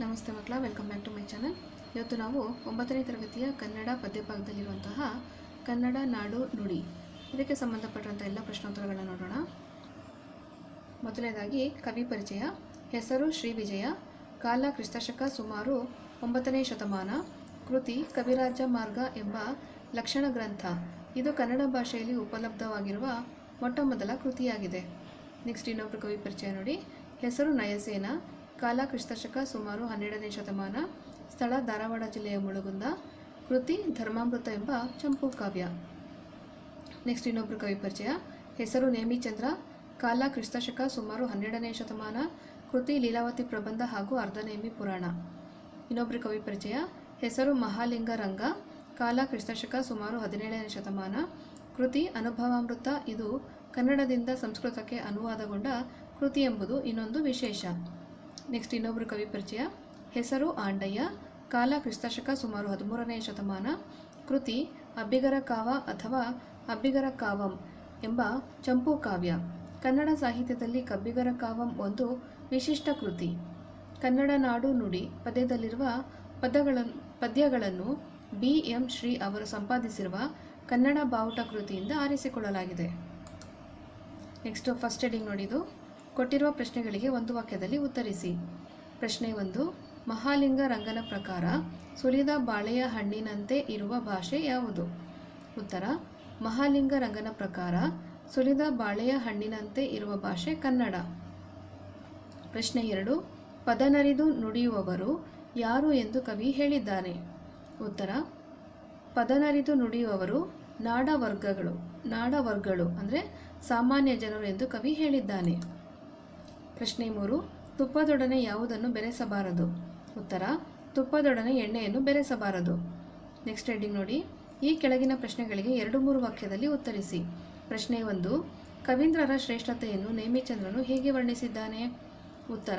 ನಮಸ್ತೆ ಮಕ್ಕಳ, welcome back to my channel. ಇವತ್ತು ನಾವು ಒಂಬತ್ತನೇ ತರಗತಿಯ ಕನ್ನಡ ಪದ್ಯಭಾಗದಲ್ಲಿರುವಂತಹ ಕನ್ನಡ ನಾಡು ನುಡಿ. ಇದಕ್ಕೆ ಸಂಬಂಧಪಟ್ಟಂಥ ಎಲ್ಲ ಪ್ರಶ್ನೋತ್ತರಗಳನ್ನು ನೋಡೋಣ. ಮೊದಲನೇದಾಗಿ, ಕವಿ ಪರಿಚಯ, ಹೆಸರು ಶ್ರೀ ವಿಜಯ, ಕಾಲ ಕ್ರಿಸ್ತಶಕ ಸುಮಾರು ಒಂಬತ್ತನೇ ಶತಮಾನ, ಕೃತಿ ಕವಿರಾಜ ಮಾರ್ಗ ಎಂಬ ಲಕ್ಷಣ ಗ್ರಂಥ. ಇದು ಕನ್ನಡ ಭಾಷೆಯಲ್ಲಿ ಉಪಲಬ್ಧವಾಗಿರುವ ಮೊಟ್ಟ ಮೊದಲ ಕೃತಿಯಾಗಿದೆ. ನೆಕ್ಸ್ಟ್ ಇನ್ನೊಬ್ಬರು ಕವಿ ಪರಿಚಯ ನೋಡಿ. ಹೆಸರು ನಯಸೇನ ಕಾಲ ಕ್ರಿಸ್ತಶಕ ಸುಮಾರು ಹನ್ನೆರಡನೇ ಶತಮಾನ, ಸ್ಥಳ ಧಾರವಾಡ ಜಿಲ್ಲೆಯ ಮುಳುಗುಂದ, ಕೃತಿ ಧರ್ಮಾಮೃತ ಎಂಬ ಚಂಪು ಕಾವ್ಯ. ನೆಕ್ಸ್ಟ್ ಇನ್ನೊಬ್ಬರು ಕವಿ ಪರಿಚಯ. ಹೆಸರು ನೇಮಿಚಂದ್ರ. ಕಾಲ ಕ್ರಿಸ್ತಶಕ ಸುಮಾರು ಹನ್ನೆರಡನೇ ಶತಮಾನ, ಕೃತಿ ಲೀಲಾವತಿ ಪ್ರಬಂಧ ಹಾಗೂ ಅರ್ಧನೇಮಿ ಪುರಾಣ. ಇನ್ನೊಬ್ಬರು ಕವಿ ಪರಿಚಯ. ಹೆಸರು ಮಹಾಲಿಂಗ ರಂಗ ಕಾಲ ಕ್ರಿಸ್ತಶಕ ಸುಮಾರು ಹದಿನೇಳನೇ ಶತಮಾನ, ಕೃತಿ ಅನುಭವಾಮೃತ. ಇದು ಕನ್ನಡದಿಂದ ಸಂಸ್ಕೃತಕ್ಕೆ ಅನುವಾದಗೊಂಡ ಕೃತಿ ಎಂಬುದು ಇನ್ನೊಂದು ವಿಶೇಷ. ನೆಕ್ಸ್ಟ್ ಇನ್ನೊಬ್ಬರು ಕವಿ ಪರಿಚಯ. ಹೆಸರು ಆಂಡಯ್ಯ. ಕಾಲ ಕ್ರಿಸ್ತಶಕ ಸುಮಾರು ಹದಿಮೂರನೇ ಶತಮಾನ. ಕೃತಿ, ಅಬ್ಬಿಗರ ಕಾವ ಅಥವಾ ಅಬ್ಬಿಗರ ಕಾವಂ ಎಂಬ ಚಂಪು ಕಾವ್ಯ. ಕನ್ನಡ ಸಾಹಿತ್ಯದಲ್ಲಿ ಕಬ್ಬಿಗರ ಕಾವಂ ಒಂದು ವಿಶಿಷ್ಟ ಕೃತಿ. ಕನ್ನಡ ನಾಡು ನುಡಿ ಪದ್ಯದಲ್ಲಿರುವ ಪದಗಳನ್ನು ಪದ್ಯಗಳನ್ನು ಬಿ. ಎಂ. ಶ್ರೀ ಅವರು ಸಂಪಾದಿಸಿರುವ ಕನ್ನಡ ಬಾವುಟ ಕೃತಿಯಿಂದ ಆರಿಸಿಕೊಳ್ಳಲಾಗಿದೆ. ನೆಕ್ಸ್ಟ್ ಫಸ್ಟ್ ಹೆಡಿಂಗ್ ನೋಡಿದು ಕೊಟ್ಟಿರುವ ಪ್ರಶ್ನೆಗಳಿಗೆ ಒಂದು ವಾಕ್ಯದಲ್ಲಿ ಉತ್ತರಿಸಿ. ಪ್ರಶ್ನೆ ಒಂದು, ಮಹಾಲಿಂಗ ರಂಗನ ಪ್ರಕಾರ ಸುಲಿದ ಬಾಳೆಯ ಹಣ್ಣಿನಂತೆ ಇರುವ ಭಾಷೆ ಯಾವುದು? ಉತ್ತರ, ಮಹಾಲಿಂಗ ರಂಗನ ಪ್ರಕಾರ ಸುಲಿದ ಬಾಳೆಯ ಹಣ್ಣಿನಂತೆ ಇರುವ ಭಾಷೆ ಕನ್ನಡ. ಪ್ರಶ್ನೆ ಎರಡು, ಪದನರಿದು ನುಡಿಯುವವರು ಯಾರು ಎಂದು ಕವಿ ಹೇಳಿದ್ದಾನೆ. ಉತ್ತರ, ಪದನರಿದು ನುಡಿಯುವವರು ನಾಡವರ್ಗಗಳು ನಾಡವರ್ಗಗಳು ನಾಡ ವರ್ಗಗಳು ಅಂದರೆ ಸಾಮಾನ್ಯ ಜನರು ಎಂದು ಕವಿ ಹೇಳಿದ್ದಾನೆ. ಪ್ರಶ್ನೆ ಮೂರು, ತುಪ್ಪದೊಡನೆ ಯಾವುದನ್ನು ಬೆರೆಸಬಾರದು? ಉತ್ತರ, ತುಪ್ಪದೊಡನೆ ಎಣ್ಣೆಯನ್ನು ಬೆರೆಸಬಾರದು. ನೆಕ್ಸ್ಟ್ ಹೆಡ್ಡಿಂಗ್ ನೋಡಿ. ಈ ಕೆಳಗಿನ ಪ್ರಶ್ನೆಗಳಿಗೆ ಎರಡು ಮೂರು ವಾಕ್ಯದಲ್ಲಿ ಉತ್ತರಿಸಿ. ಪ್ರಶ್ನೆ ಒಂದು, ಕವೀಂದ್ರರ ಶ್ರೇಷ್ಠತೆಯನ್ನು ನೇಮಿಚಂದ್ರನು ಹೇಗೆ ವರ್ಣಿಸಿದ್ದಾನೆ? ಉತ್ತರ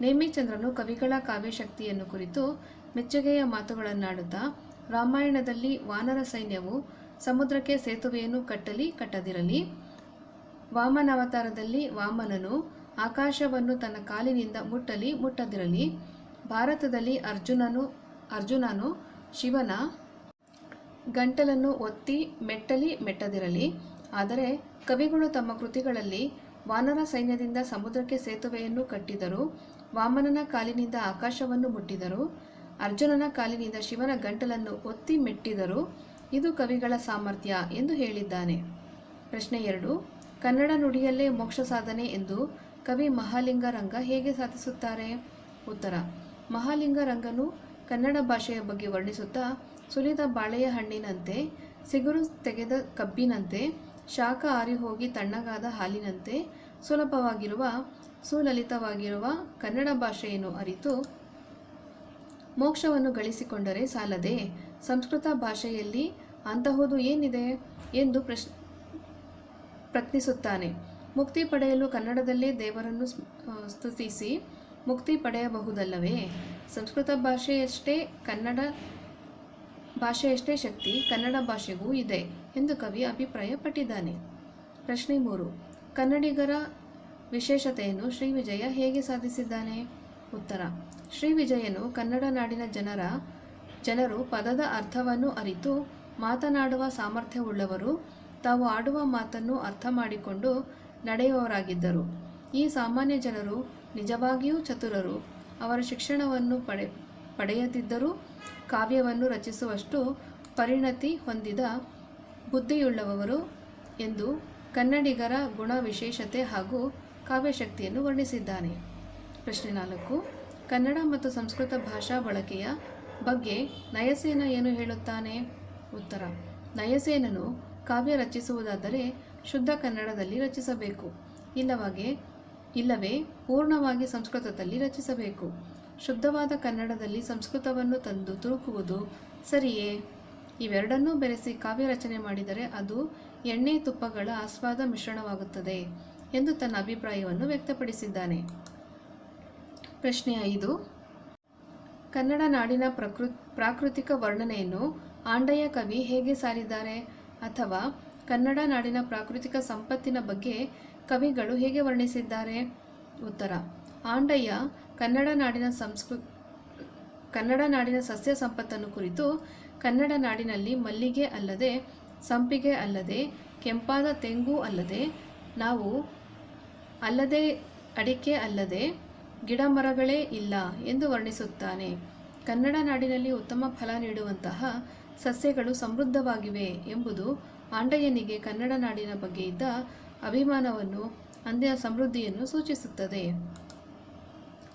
ನೇಮಿಚಂದ್ರನು ಕವಿಗಳ ಕಾವ್ಯಶಕ್ತಿಯನ್ನು ಕುರಿತು ಮೆಚ್ಚುಗೆಯ ಮಾತುಗಳನ್ನಾಡುತ್ತಾ, ರಾಮಾಯಣದಲ್ಲಿ ವಾನರ ಸೈನ್ಯವು ಸಮುದ್ರಕ್ಕೆ ಸೇತುವೆಯನ್ನು ಕಟ್ಟಲಿ, ಕಟ್ಟದಿರಲಿ, ವಾಮನಾವತಾರದಲ್ಲಿ ವಾಮನನು ಆಕಾಶವನ್ನು ತನ್ನ ಕಾಲಿನಿಂದ ಮುಟ್ಟಲಿ, ಮುಟ್ಟದಿರಲಿ. ಭಾರತದಲ್ಲಿ ಅರ್ಜುನನು ಅರ್ಜುನನು ಶಿವನ ಗಂಟಲನ್ನು ಒತ್ತಿ ಮೆಟ್ಟಲಿ ಮೆಟ್ಟದಿರಲಿ. ಆದರೆ ಕವಿಗಳು ತಮ್ಮ ಕೃತಿಗಳಲ್ಲಿ ವಾನರ ಸೈನ್ಯದಿಂದ ಸಮುದ್ರಕ್ಕೆ ಸೇತುವೆಯನ್ನು ಕಟ್ಟಿದರು, ವಾಮನನ ಕಾಲಿನಿಂದ ಆಕಾಶವನ್ನು ಮುಟ್ಟಿದರು, ಅರ್ಜುನನ ಕಾಲಿನಿಂದ ಶಿವನ ಗಂಟಲನ್ನು ಒತ್ತಿ ಮೆಟ್ಟಿದರು. ಇದು ಕವಿಗಳ ಸಾಮರ್ಥ್ಯ ಎಂದು ಹೇಳಿದ್ದಾನೆ. ಪ್ರಶ್ನೆ ಎರಡು, ಕನ್ನಡ ನುಡಿಯಲ್ಲೇ ಮೋಕ್ಷ ಸಾಧನೆ ಎಂದು ಕವಿ ಮಹಾಲಿಂಗರಂಗ ಹೇಗೆ ಸಾಧಿಸುತ್ತಾರೆ? ಉತ್ತರ. ಮಹಾಲಿಂಗ ರಂಗನು ಕನ್ನಡ ಭಾಷೆಯ ಬಗ್ಗೆ ವರ್ಣಿಸುತ್ತಾ, ಸುಲಿದ ಬಾಳೆಯ ಹಣ್ಣಿನಂತೆ, ಸಿಗುರು ತೆಗೆದ ಕಬ್ಬಿನಂತೆ, ಶಾಖ ಆರಿಹೋಗಿ ತಣ್ಣಗಾದ ಹಾಲಿನಂತೆ ಸುಲಭವಾಗಿರುವ, ಸುಲಲಿತವಾಗಿರುವ ಕನ್ನಡ ಭಾಷೆಯನ್ನು ಅರಿತು, ಮೋಕ್ಷವನ್ನು ಗಳಿಸಿಕೊಂಡರೆ ಸಾಲದೆ ಸಂಸ್ಕೃತ ಭಾಷೆಯಲ್ಲಿ ಅಂತಹುದು ಏನಿದೆ? ಎಂದು ಪ್ರಶ್, ಪ್ರಶ್ನಿಸುತ್ತಾನೆ. ಮುಕ್ತಿ ಪಡೆಯಲು ಕನ್ನಡದಲ್ಲೇ ದೇವರನ್ನು ಸ್ತುತಿಸಿ ಮುಕ್ತಿ ಪಡೆಯಬಹುದಲ್ಲವೇ? ಸಂಸ್ಕೃತ ಭಾಷೆಯಷ್ಟೇ ಕನ್ನಡ ಭಾಷೆಯಷ್ಟೇ ಶಕ್ತಿ ಕನ್ನಡ ಭಾಷೆಗೂ ಇದೆ ಎಂದು ಕವಿ ಅಭಿಪ್ರಾಯಪಟ್ಟಿದ್ದಾನೆ. ಪ್ರಶ್ನೆ ಮೂರು. ಕನ್ನಡಿಗರ ವಿಶೇಷತೆಯನ್ನು ಶ್ರೀ ವಿಜಯ ಹೇಗೆ ಸಾಧಿಸಿದ್ದಾನೆ? ಉತ್ತರ. ಶ್ರೀ ವಿಜಯನು ಕನ್ನಡ ನಾಡಿನ ಜನರ, ಜನರು ಪದದ ಅರ್ಥವನ್ನು ಅರಿತು ಮಾತನಾಡುವ ಸಾಮರ್ಥ್ಯವುಳ್ಳವರು, ತಾವು ಆಡುವ ಮಾತನ್ನು ಅರ್ಥ ಮಾಡಿಕೊಂಡು ನಡೆಯುವವರಾಗಿದ್ದರು. ಈ ಸಾಮಾನ್ಯ ಜನರು ನಿಜವಾಗಿಯೂ ಚತುರರು. ಅವರ ಶಿಕ್ಷಣವನ್ನು ಪಡೆ, ಪಡೆಯದಿದ್ದರೂ ಕಾವ್ಯವನ್ನು ರಚಿಸುವಷ್ಟು ಪರಿಣತಿ ಹೊಂದಿದ ಬುದ್ಧಿಯುಳ್ಳವರು ಎಂದು ಕನ್ನಡಿಗರ ಗುಣ ವಿಶೇಷತೆ ಹಾಗೂ ಕಾವ್ಯಶಕ್ತಿಯನ್ನು ವರ್ಣಿಸಿದ್ದಾನೆ. ಪ್ರಶ್ನೆ ನಾಲ್ಕು. ಕನ್ನಡ ಮತ್ತು ಸಂಸ್ಕೃತ ಭಾಷಾ ಬಳಕೆಯ ಬಗ್ಗೆ ನಯಸೇನ ಏನು ಹೇಳುತ್ತಾನೆ? ಉತ್ತರ. ನಯಸೇನನು ಕಾವ್ಯ ರಚಿಸುವುದಾದರೆ ಶುದ್ಧ ಕನ್ನಡದಲ್ಲಿ ರಚಿಸಬೇಕು. ಇಲ್ಲವಾಗೆ, ಇಲ್ಲವೇ ಪೂರ್ಣವಾಗಿ ಸಂಸ್ಕೃತದಲ್ಲಿ ರಚಿಸಬೇಕು. ಶುದ್ಧವಾದ ಕನ್ನಡದಲ್ಲಿ ಸಂಸ್ಕೃತವನ್ನು ತಂದು ತುರುಕುವುದು ಸರಿಯೇ? ಇವೆರಡನ್ನೂ ಬೆರೆಸಿ ಕಾವ್ಯ ರಚನೆ ಮಾಡಿದರೆ ಅದು ಎಣ್ಣೆ ತುಪ್ಪಗಳ ಆಸ್ವಾದ ಮಿಶ್ರಣವಾಗುತ್ತದೆ ಎಂದು ತನ್ನ ಅಭಿಪ್ರಾಯವನ್ನು ವ್ಯಕ್ತಪಡಿಸಿದ್ದಾನೆ. ಪ್ರಶ್ನೆ ಐದು. ಕನ್ನಡ ನಾಡಿನ ಪ್ರಕೃ, ಪ್ರಾಕೃತಿಕ ವರ್ಣನೆಯನ್ನು ಆಂಡಯ್ಯ ಕವಿ ಹೇಗೆ ಸಾರಿದ್ದಾರೆ? ಅಥವಾ ಕನ್ನಡ ನಾಡಿನ ಪ್ರಾಕೃತಿಕ ಸಂಪತ್ತಿನ ಬಗ್ಗೆ ಕವಿಗಳು ಹೇಗೆ ವರ್ಣಿಸಿದ್ದಾರೆ? ಉತ್ತರ. ಆಂಡಯ್ಯ ಕನ್ನಡ ನಾಡಿನ ಸಂಸ್ಕೃ, ಕನ್ನಡ ನಾಡಿನ ಸಸ್ಯ ಸಂಪತ್ತನ್ನು ಕುರಿತು ಕನ್ನಡ ನಾಡಿನಲ್ಲಿ ಮಲ್ಲಿಗೆ ಅಲ್ಲದೆ, ಸಂಪಿಗೆ ಅಲ್ಲದೆ, ಕೆಂಪಾದ ತೆಂಗು ಅಲ್ಲದೆ, ನಾವು ಅಲ್ಲದೆ ಅಡಿಕೆ ಅಲ್ಲದೆ ಗಿಡ ಮರಗಳೇ ಇಲ್ಲ ಎಂದು ವರ್ಣಿಸುತ್ತಾನೆ. ಕನ್ನಡ ನಾಡಿನಲ್ಲಿ ಉತ್ತಮ ಫಲ ನೀಡುವಂತಹ ಸಸ್ಯಗಳು ಸಮೃದ್ಧವಾಗಿವೆ ಎಂಬುದು ಆಂಡಯ್ಯನಿಗೆ ಕನ್ನಡ ನಾಡಿನ ಬಗ್ಗೆ ಇದ್ದ ಅಭಿಮಾನವನ್ನು ಅಂದಿನ ಸಮೃದ್ಧಿಯನ್ನು ಸೂಚಿಸುತ್ತದೆ.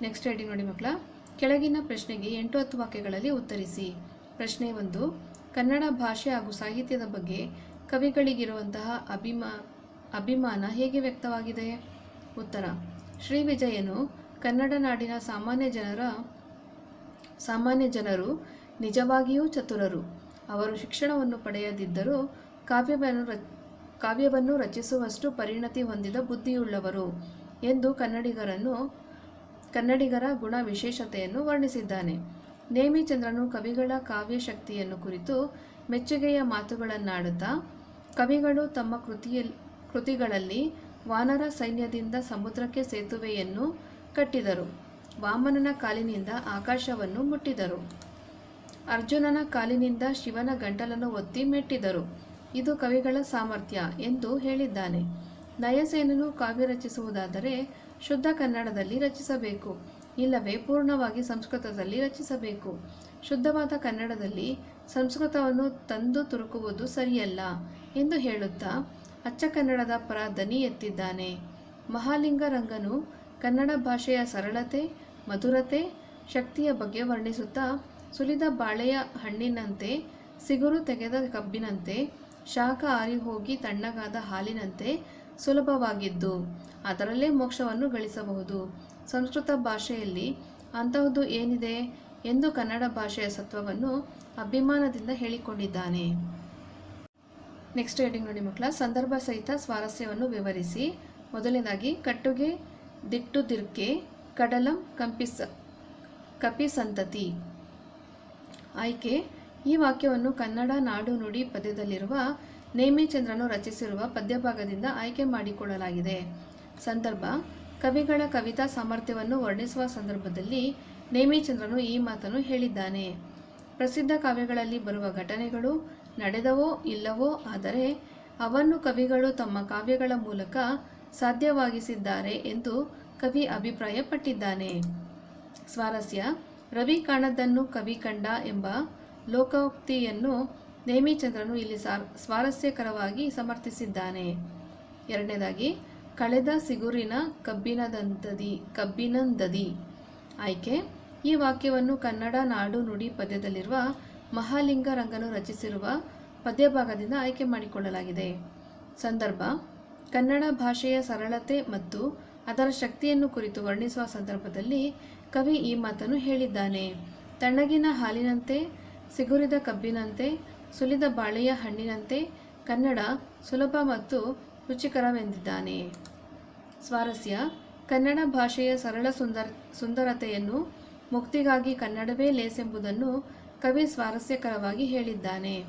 ನೆಕ್ಸ್ಟ್ ರೈಟಿಂಗ್ ನೋಡಿ ಮಕ್ಕಳ. ಕೆಳಗಿನ ಪ್ರಶ್ನೆಗೆ ಎಂಟು ಹತ್ತು ವಾಕ್ಯಗಳಲ್ಲಿ ಉತ್ತರಿಸಿ. ಪ್ರಶ್ನೆ ಒಂದು, ಕನ್ನಡ ಭಾಷೆ ಹಾಗೂ ಸಾಹಿತ್ಯದ ಬಗ್ಗೆ ಕವಿಗಳಿಗಿರುವಂತಹ ಅಭಿಮಾ, ಅಭಿಮಾನ ಹೇಗೆ ವ್ಯಕ್ತವಾಗಿದೆ? ಉತ್ತರ, ಶ್ರೀ ವಿಜಯನು ಕನ್ನಡ ನಾಡಿನ ಸಾಮಾನ್ಯ ಜನರ, ಸಾಮಾನ್ಯ ಜನರು ನಿಜವಾಗಿಯೂ ಚತುರರು. ಅವರು ಶಿಕ್ಷಣವನ್ನು ಪಡೆಯದಿದ್ದರೂ ಕಾವ್ಯವನ್ನು ಕಾವ್ಯವನ್ನು ರಚಿಸುವಷ್ಟು ಪರಿಣತಿ ಹೊಂದಿದ ಬುದ್ಧಿಯುಳ್ಳವರು ಎಂದು ಕನ್ನಡಿಗರನ್ನು, ಕನ್ನಡಿಗರ ಗುಣ ವಿಶೇಷತೆಯನ್ನು ವರ್ಣಿಸಿದ್ದಾನೆ ನೇಮಿಚಂದ್ರನು ಕವಿಗಳ ಕಾವ್ಯ ಶಕ್ತಿಯನ್ನು ಕುರಿತು ಮೆಚ್ಚುಗೆಯ ಮಾತುಗಳನ್ನಾಡುತ್ತಾ, ಕವಿಗಳು ತಮ್ಮ ಕೃತಿಯ ಕೃತಿಗಳಲ್ಲಿ ವಾನರ ಸೈನ್ಯದಿಂದ ಸಮುದ್ರಕ್ಕೆ ಸೇತುವೆಯನ್ನು ಕಟ್ಟಿದರು. ವಾಮನನ ಕಾಲಿನಿಂದ ಆಕಾಶವನ್ನು ಮುಟ್ಟಿದರು. ಅರ್ಜುನನ ಕಾಲಿನಿಂದ ಶಿವನ ಗಂಟಲನ್ನು ಒತ್ತಿ ಮೆಟ್ಟಿದರು. ಇದು ಕವಿಗಳ ಸಾಮರ್ಥ್ಯ ಎಂದು ಹೇಳಿದ್ದಾನೆ. ನಯಸೇನನು ಕಾವ್ಯ ರಚಿಸುವುದಾದರೆ ಶುದ್ಧ ಕನ್ನಡದಲ್ಲಿ ರಚಿಸಬೇಕು, ಇಲ್ಲವೇ ಪೂರ್ಣವಾಗಿ ಸಂಸ್ಕೃತದಲ್ಲಿ ರಚಿಸಬೇಕು. ಶುದ್ಧವಾದ ಕನ್ನಡದಲ್ಲಿ ಸಂಸ್ಕೃತವನ್ನು ತಂದು ತುರುಕುವುದು ಸರಿಯಲ್ಲ ಎಂದು ಹೇಳುತ್ತಾ ಅಚ್ಚ ಕನ್ನಡದ ಪರ ದನಿ ಎತ್ತಿದ್ದಾನೆ. ಮಹಾಲಿಂಗರಂಗನು ಕನ್ನಡ ಭಾಷೆಯ ಸರಳತೆ, ಮಧುರತೆ, ಶಕ್ತಿಯ ಬಗ್ಗೆ ವರ್ಣಿಸುತ್ತಾ ಸುಲಿದ ಬಾಳೆಯ ಹಣ್ಣಿನಂತೆ, ಸಿಗುರು ತೆಗೆದ ಕಬ್ಬಿನಂತೆ ಶಾಖ ಆರಿಹೋಗಿ ತಣ್ಣಗಾದ ಹಾಲಿನಂತೆ ಸುಲಭವಾಗಿದ್ದು, ಅದರಲ್ಲೇ ಮೋಕ್ಷವನ್ನು ಗಳಿಸಬಹುದು. ಸಂಸ್ಕೃತ ಭಾಷೆಯಲ್ಲಿ ಅಂತಹದ್ದು ಏನಿದೆ ಎಂದು ಕನ್ನಡ ಭಾಷೆಯ ಸತ್ವವನ್ನು ಅಭಿಮಾನದಿಂದ ಹೇಳಿಕೊಂಡಿದ್ದಾನೆ. ನೆಕ್ಸ್ಟ್ ಹೇಡಿಂಗ್ ನೋಡಿ ಮಕ್ಕಳ, ಸಂದರ್ಭ ಸಹಿತ ಸ್ವಾರಸ್ಯವನ್ನು ವಿವರಿಸಿ. ಮೊದಲನೇದಾಗಿ, ಕಟ್ಟುಗೆ, ದಿಟ್ಟು ದಿರ್ಕೆ, ಕಡಲಂ, ಕಂಪಿಸ ಕಪಿ ಸಂತತಿ ಆಯ್ಕೆ ಈ ವಾಕ್ಯವನ್ನು ಕನ್ನಡ ನಾಡು ನುಡಿ ಪದ್ಯದಲ್ಲಿರುವ ನೇಮಿಚಂದ್ರನು ರಚಿಸಿರುವ ಪದ್ಯಭಾಗದಿಂದ ಆಯ್ಕೆ ಮಾಡಿಕೊಳ್ಳಲಾಗಿದೆ. ಸಂದರ್ಭ, ಕವಿಗಳ ಕವಿತಾ ಸಾಮರ್ಥ್ಯವನ್ನು ವರ್ಣಿಸುವ ಸಂದರ್ಭದಲ್ಲಿ ನೇಮಿಚಂದ್ರನು ಈ ಮಾತನ್ನು ಹೇಳಿದ್ದಾನೆ. ಪ್ರಸಿದ್ಧ ಕಾವ್ಯಗಳಲ್ಲಿ ಬರುವ ಘಟನೆಗಳು ನಡೆದವೋ ಇಲ್ಲವೋ ಆದರೆ ಅವನ್ನು ಕವಿಗಳು ತಮ್ಮ ಕಾವ್ಯಗಳ ಮೂಲಕ ಸಾಧ್ಯವಾಗಿಸಿದ್ದಾರೆ ಎಂದು ಕವಿ ಅಭಿಪ್ರಾಯಪಟ್ಟಿದ್ದಾನೆ. ಸ್ವಾರಸ್ಯ, ರವಿ ಕಾಣದನ್ನು ಕವಿ ಕಂಡ ಎಂಬ ಲೋಕೋಕ್ತಿಯನ್ನು ನೇಮಿಚಂದ್ರನು ಇಲ್ಲಿ ಸ್ವಾರಸ್ಯಕರವಾಗಿ ಸಮರ್ಥಿಸಿದ್ದಾನೆ. ಎರಡನೇದಾಗಿ, ಕಳೆದ ಸಿಗುರಿನ ಕಬ್ಬಿನದಂತದಿ, ಕಬ್ಬಿನಂದದಿ. ಆಯ್ಕೆ, ಈ ವಾಕ್ಯವನ್ನು ಕನ್ನಡ ನಾಡು ನುಡಿ ಪದ್ಯದಲ್ಲಿರುವ ಮಹಾಲಿಂಗ ರಂಗನು ರಚಿಸಿರುವ ಪದ್ಯಭಾಗದಿಂದ ಆಯ್ಕೆ ಮಾಡಿಕೊಳ್ಳಲಾಗಿದೆ. ಸಂದರ್ಭ, ಕನ್ನಡ ಭಾಷೆಯ ಸರಳತೆ ಮತ್ತು ಅದರ ಶಕ್ತಿಯನ್ನು ಕುರಿತು ವರ್ಣಿಸುವ ಸಂದರ್ಭದಲ್ಲಿ ಕವಿ ಈ ಮಾತನ್ನು ಹೇಳಿದ್ದಾನೆ. ತಣ್ಣಗಿನ ಹಾಲಿನಂತೆ ಸಿಗುರಿದ ಕಬ್ಬಿನಂತೆ, ಸುಲಿದ ಬಾಳೆಯ ಹಣ್ಣಿನಂತೆ ಕನ್ನಡ ಸುಲಭ ಮತ್ತು ರುಚಿಕರವೆಂದಿದ್ದಾನೆ. ಸ್ವಾರಸ್ಯ, ಕನ್ನಡ ಭಾಷೆಯ ಸರಳ ಸುಂದರ, ಸುಂದರತೆಯನ್ನು ಮುಕ್ತಿಗಾಗಿ ಕನ್ನಡವೇ ಲೇಸೆಂಬುದನ್ನು ಕವಿ ಸ್ವಾರಸ್ಯಕರವಾಗಿ ಹೇಳಿದ್ದಾನೆ.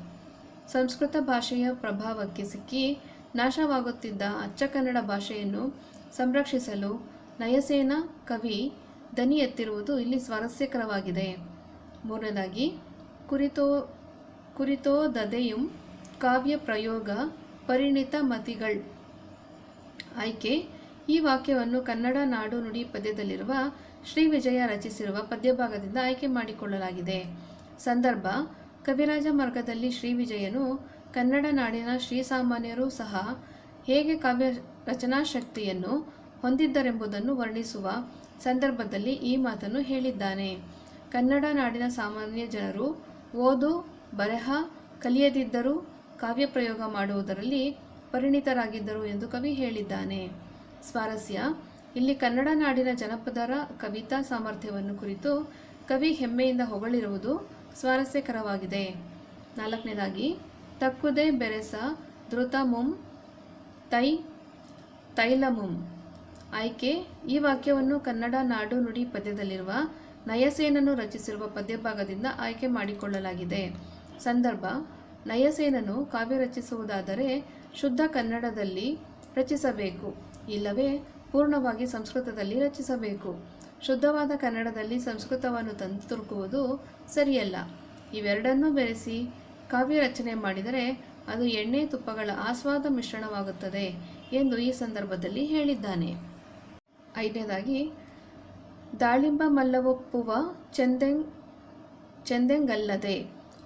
ಸಂಸ್ಕೃತ ಭಾಷೆಯ ಪ್ರಭಾವಕ್ಕೆ ಸಿಕ್ಕಿ ನಾಶವಾಗುತ್ತಿದ್ದ ಅಚ್ಚ ಕನ್ನಡ ಭಾಷೆಯನ್ನು ಸಂರಕ್ಷಿಸಲು ನಯಸೇನ ಕವಿ ದನಿ ಎತ್ತಿರುವುದು ಇಲ್ಲಿ ಸ್ವಾರಸ್ಯಕರವಾಗಿದೆ. ಮೂರನೇದಾಗಿ ಕುರಿತೋ ಕುರಿತೋ ದದೆಯುಂ ಕಾವ್ಯ ಪ್ರಯೋಗ ಪರಿಣಿತ ಮತಿಗಳ್. ಆಯ್ಕೆ, ಈ ವಾಕ್ಯವನ್ನು ಕನ್ನಡ ನಾಡು ನುಡಿ ಪದ್ಯದಲ್ಲಿರುವ ಶ್ರೀ ವಿಜಯ ರಚಿಸಿರುವ ಪದ್ಯಭಾಗದಿಂದ ಆಯ್ಕೆ ಮಾಡಿಕೊಳ್ಳಲಾಗಿದೆ. ಸಂದರ್ಭ, ಕವಿರಾಜ ಮಾರ್ಗದಲ್ಲಿ ಶ್ರೀ ವಿಜಯನು ಕನ್ನಡ ನಾಡಿನ ಶ್ರೀ ಸಾಮಾನ್ಯರು ಸಹ ಹೇಗೆ ಕಾವ್ಯ ರಚನಾ ಶಕ್ತಿಯನ್ನು ಹೊಂದಿದ್ದರೆಂಬುದನ್ನು ವರ್ಣಿಸುವ ಸಂದರ್ಭದಲ್ಲಿ ಈ ಮಾತನ್ನು ಹೇಳಿದ್ದಾನೆ. ಕನ್ನಡ ನಾಡಿನ ಸಾಮಾನ್ಯ ಜನರು ಓದು, ಬರೆಹ, ಕಲಿಯದಿದ್ದರೂ ಕಾವ್ಯಪ್ರಯೋಗ ಮಾಡುವುದರಲ್ಲಿ ಪರಿಣಿತರಾಗಿದ್ದರು ಎಂದು ಕವಿ ಹೇಳಿದ್ದಾನೆ. ಸ್ವಾರಸ್ಯ, ಇಲ್ಲಿ ಕನ್ನಡ ನಾಡಿನ ಜನಪದರ ಕವಿತಾ ಸಾಮರ್ಥ್ಯವನ್ನು ಕುರಿತು ಕವಿ ಹೆಮ್ಮೆಯಿಂದ ಹೊಗಳಿರುವುದು ಸ್ವಾರಸ್ಯಕರವಾಗಿದೆ. ನಾಲ್ಕನೇದಾಗಿ, ತಕ್ಕುದೆ ಬೆರೆಸ ಧೃತಮುಂ ತೈ, ತೈಲಮುಂ. ಆಯ್ಕೆ, ಈ ವಾಕ್ಯವನ್ನು ಕನ್ನಡ ನಾಡು ನುಡಿ ಪದ್ಯದಲ್ಲಿರುವ ನಯಸೇನನು ರಚಿಸಿರುವ ಪದ್ಯಭಾಗದಿಂದ ಆಯ್ಕೆ ಮಾಡಿಕೊಳ್ಳಲಾಗಿದೆ. ಸಂದರ್ಭ ನಯಸೇನನು ಕಾವ್ಯ ರಚಿಸುವುದಾದರೆ ಶುದ್ಧ ಕನ್ನಡದಲ್ಲಿ ರಚಿಸಬೇಕು, ಇಲ್ಲವೇ ಪೂರ್ಣವಾಗಿ ಸಂಸ್ಕೃತದಲ್ಲಿ ರಚಿಸಬೇಕು. ಶುದ್ಧವಾದ ಕನ್ನಡದಲ್ಲಿ ಸಂಸ್ಕೃತವನ್ನು ತಂದು ತುರುಕುವುದು ಸರಿಯಲ್ಲ. ಇವೆರಡನ್ನೂ ಬೆರೆಸಿ ಕಾವ್ಯ ರಚನೆ ಮಾಡಿದರೆ ಅದು ಎಣ್ಣೆ ತುಪ್ಪಗಳ ಆಸ್ವಾದ ಮಿಶ್ರಣವಾಗುತ್ತದೆ ಎಂದು ಈ ಸಂದರ್ಭದಲ್ಲಿ ಹೇಳಿದ್ದಾನೆ. ಐದನೇದಾಗಿ ದಾಳಿಂಬ ಮಲ್ಲವೊಪ್ಪುವ ಚೆಂದೆಂಗ್, ಚೆಂದೆಂಗಲ್ಲದೆ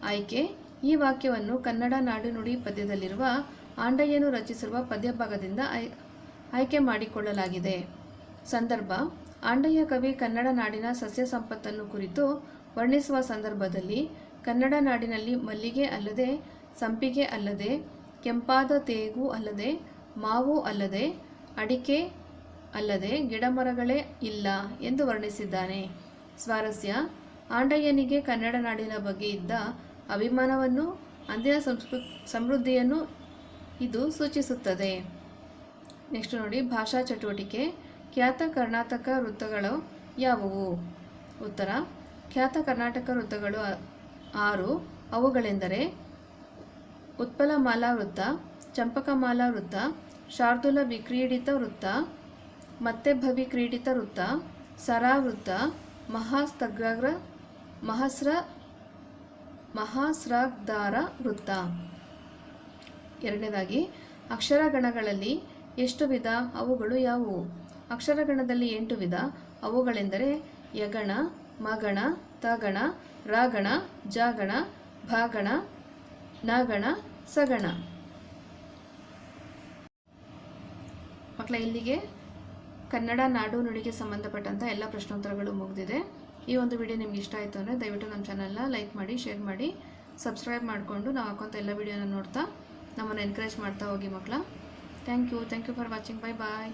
ಆಯ್ಕೆ. ಈ ವಾಕ್ಯವನ್ನು ಕನ್ನಡ ನಾಡುನುಡಿ ಪದ್ಯದಲ್ಲಿರುವ ಆಂಡಯ್ಯನು ರಚಿಸಿರುವ ಪದ್ಯಭಾಗದಿಂದ ಆಯ್, ಆಯ್ಕೆ ಮಾಡಿಕೊಳ್ಳಲಾಗಿದೆ. ಸಂದರ್ಭ, ಆಂಡಯ್ಯ ಕವಿ ಕನ್ನಡ ನಾಡಿನ ಸಸ್ಯ ಸಂಪತ್ತನ್ನು ಕುರಿತು ವರ್ಣಿಸುವ ಸಂದರ್ಭದಲ್ಲಿ ಕನ್ನಡ ನಾಡಿನಲ್ಲಿ ಮಲ್ಲಿಗೆ ಅಲ್ಲದೆ ಸಂಪಿಗೆ ಅಲ್ಲದೆ ಕೆಂಪಾದ ತೇಗು ಅಲ್ಲದೆ ಮಾವು ಅಲ್ಲದೆ ಅಡಿಕೆ ಅಲ್ಲದೆ ಗಿಡಮರಗಳೇ ಇಲ್ಲ ಎಂದು ವರ್ಣಿಸಿದ್ದಾನೆ. ಸ್ವಾರಸ್ಯ, ಆಂಡಯ್ಯನಿಗೆ ಕನ್ನಡ ನಾಡಿನ ಬಗ್ಗೆ ಇದ್ದ ಅಭಿಮಾನವನ್ನು, ಅಂದಿನ ಸಂಸ್ಕೃ, ಸಮೃದ್ಧಿಯನ್ನು ಇದು ಸೂಚಿಸುತ್ತದೆ. ನೆಕ್ಸ್ಟ್ ನೋಡಿ, ಭಾಷಾ ಚಟುವಟಿಕೆ, ಖ್ಯಾತ ಕರ್ನಾಟಕ ವೃತ್ತಗಳು ಯಾವುವು? ಉತ್ತರ, ಖ್ಯಾತ ಕರ್ನಾಟಕ ವೃತ್ತಗಳು ಆರು ಅವುಗಳೆಂದರೆ, ಉತ್ಪಲಮಾಲಾ ವೃತ್ತ, ಚಂಪಕಮಾಲಾ ವೃತ್ತ, ಶಾರ್ದೂಲ ವಿಕ್ರೀಡಿತ ವೃತ್ತ ಮತ್ತೆ ಭವಿ ಕ್ರೀಡಿತ ವೃತ್ತ ಸರಾವೃತ್ತ ಮಹಾಸ್ತಗ್ರ ಮಹಸ್ರ, ಮಹಾಸ್ರಾಗ್ದಾರ ವೃತ್ತ. ಎರಡನೇದಾಗಿ ಅಕ್ಷರಗಣಗಳಲ್ಲಿ ಎಷ್ಟು ವಿಧ ಅವುಗಳು ಯಾವುವು? ಅಕ್ಷರಗಣದಲ್ಲಿ ಎಂಟು ವಿಧ ಅವುಗಳೆಂದರೆ ಯಗಣ, ಮಗಣ, ತಗಣ, ರಾಗಣ, ಜಾಗಣ, ಭಾಗಣ, ನಗಣ, ಸಗಣ. ಮಕ್ಕಳ, ಇಲ್ಲಿಗೆ ಕನ್ನಡ ನಾಡು ನುಡಿಗೆ ಸಂಬಂಧಪಟ್ಟಂಥ ಎಲ್ಲ ಪ್ರಶ್ನೋತ್ತರಗಳು ಮುಗಿದಿದೆ. ಈ ಒಂದು ವಿಡಿಯೋ ನಿಮ್ಗೆ ಇಷ್ಟ ಆಯಿತು ಅಂದರೆ ದಯವಿಟ್ಟು ನಮ್ಮ ಚಾನಲ್ನ ಲೈಕ್ ಮಾಡಿ ಶೇರ್ ಮಾಡಿ ಸಬ್ಸ್ಕ್ರೈಬ್ ಮಾಡಿಕೊಂಡು ನಾವು ಹಾಕೋಂಥ ಎಲ್ಲ ವಿಡಿಯೋನ ನೋಡ್ತಾ ನಮ್ಮನ್ನು ಎನ್ಕರೇಜ್ ಮಾಡ್ತಾ ಹೋಗಿ ಮಕ್ಕಳ thank you thank you for watching bye bye